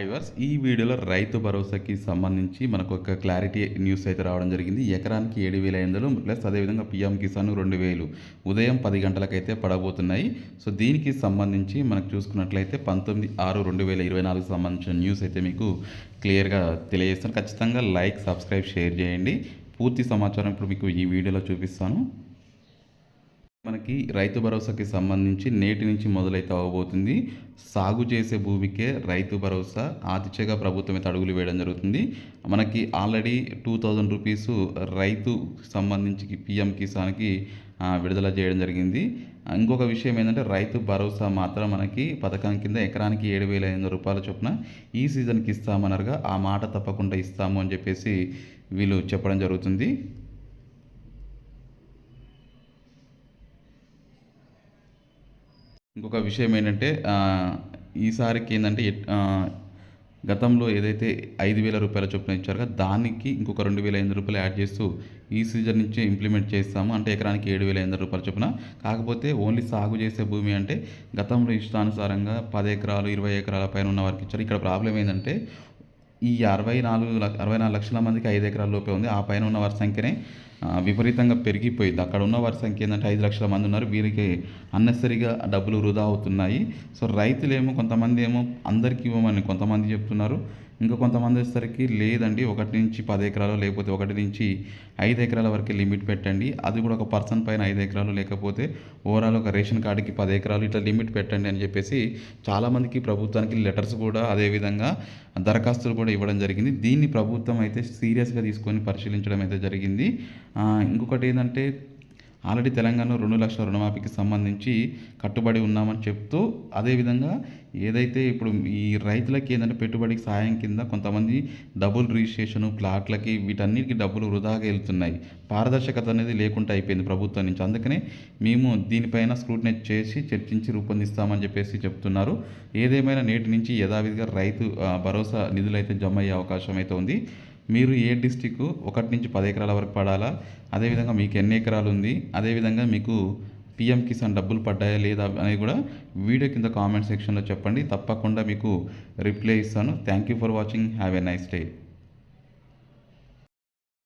Drivers ఈ వీడియోలో రైతు భరోసాకి సంబంధించి మనకు ఒక క్లారిటీ న్యూస్ అయితే రావడం జరిగింది. ఎకరానికి ఏడు వేల ఐదు ప్లస్ అదేవిధంగా పిఎం కిసాన్ రెండు వేలు. ఉదయం పది గంటలకైతే పడబోతున్నాయి. సో దీనికి సంబంధించి మనకు చూసుకున్నట్లయితే పంతొమ్మిది ఆరు రెండు వేల ఇరవై నాలుగు సంబంధించిన న్యూస్ అయితే మీకు క్లియర్గా తెలియజేస్తాను. ఖచ్చితంగా లైక్ సబ్స్క్రైబ్ షేర్ చేయండి. పూర్తి సమాచారం ఇప్పుడు మీకు ఈ వీడియోలో చూపిస్తాను. మనకి రైతు భరోసాకి సంబంధించి నేటి నుంచి మొదలైతే అవ్వబోతుంది సాగు చేసే భూమికే రైతు భరోసా ఆ ప్రభుత్వమే ప్రభుత్వం అయితే అడుగులు వేయడం జరుగుతుంది. మనకి ఆల్రెడీ టూ థౌజండ్ రూపీస్ రైతు సంబంధించి పిఎం కిసాన్కి విడుదల చేయడం జరిగింది. ఇంకొక విషయం ఏంటంటే రైతు భరోసా మాత్రం మనకి పథకం కింద ఎకరానికి ఏడు వేల ఐదు వందల రూపాయల చొప్పున ఈ సీజన్కి ఇస్తామన్నారుగా ఆ మాట తప్పకుండా ఇస్తాము అని చెప్పేసి వీళ్ళు చెప్పడం జరుగుతుంది. ఇంకొక విషయం ఏంటంటే ఈసారికి ఏంటంటే గతంలో ఏదైతే ఐదు వేల రూపాయల చొప్పున ఇచ్చారో దానికి ఇంకొక రెండు వేల ఐదు రూపాయలు యాడ్ చేస్తూ ఈ సీజన్ నుంచి ఇంప్లిమెంట్ చేస్తాము. అంటే ఎకరానికి ఏడు వేల ఐదు రూపాయల చొప్పున. కాకపోతే ఓన్లీ సాగు చేసే భూమి అంటే గతంలో ఇష్టానుసారంగా పది ఎకరాలు ఇరవై ఎకరాల పైన ఉన్న వారికి ఇచ్చారు. ఇక్కడ ప్రాబ్లం ఏంటంటే ఈ అరవై నాలుగు అరవై నాలుగు లక్షల మందికి ఐదు ఎకరాల లోపే ఉంది. ఆ పైన ఉన్న వారి సంఖ్యనే విపరీతంగా పెరిగిపోయింది. అక్కడ ఉన్న వారి సంఖ్య ఏంటంటే ఐదు లక్షల మంది ఉన్నారు. వీరికి అన్నెసరిగా డబ్బులు వృధా అవుతున్నాయి. సో రైతులేమో కొంతమంది ఏమో అందరికీ ఇవ్వమని కొంతమంది చెప్తున్నారు. ఇంకా కొంతమంది వచ్చేసరికి లేదండి ఒకటి నుంచి పది ఎకరాలు లేకపోతే ఒకటి నుంచి ఐదు ఎకరాల వరకు లిమిట్ పెట్టండి. అది కూడా ఒక పర్సన్ పైన ఐదు ఎకరాలు లేకపోతే ఓవరాల్ ఒక రేషన్ కార్డుకి పది ఎకరాలు ఇట్లా లిమిట్ పెట్టండి అని చెప్పేసి చాలామందికి ప్రభుత్వానికి లెటర్స్ కూడా అదేవిధంగా దరఖాస్తులు కూడా ఇవ్వడం జరిగింది. దీన్ని ప్రభుత్వం అయితే సీరియస్గా తీసుకొని పరిశీలించడం అయితే జరిగింది. ఇంకొకటి ఏంటంటే ఆల్రెడీ తెలంగాణ రెండు లక్షల రుణమాఫీకి సంబంధించి కట్టుబడి ఉన్నామని చెప్తూ అదేవిధంగా ఏదైతే ఇప్పుడు ఈ రైతులకి ఏంటంటే పెట్టుబడికి సాయం కింద కొంతమంది డబుల్ రిజిస్ట్రేషన్ ప్లాట్లకి వీటన్నిటికి డబ్బులు వృధాగా వెళ్తున్నాయి. పారదర్శకత అనేది లేకుండా అయిపోయింది ప్రభుత్వం నుంచి. అందుకనే మేము దీనిపైన స్క్రూటినైజ్ చేసి చర్చించి రూపొందిస్తామని చెప్పేసి చెప్తున్నారు. ఏదేమైనా నేటి నుంచి యథావిధిగా రైతు భరోసా నిధులు అయితే జమ అయ్యే అవకాశం అయితే ఉంది. మీరు ఏ డిస్టిక్ ఒకటి నుంచి పది ఎకరాల వరకు పడాలా? అదేవిధంగా మీకు ఎన్ని ఎకరాలు ఉంది? అదేవిధంగా మీకు పిఎం కిసాన్ డబ్బులు పడ్డాయా లేదా అనేది కూడా వీడియో కింద కామెంట్ సెక్షన్లో చెప్పండి. తప్పకుండా మీకు రిప్లై ఇస్తాను. Thank you for watching. Have a nice day.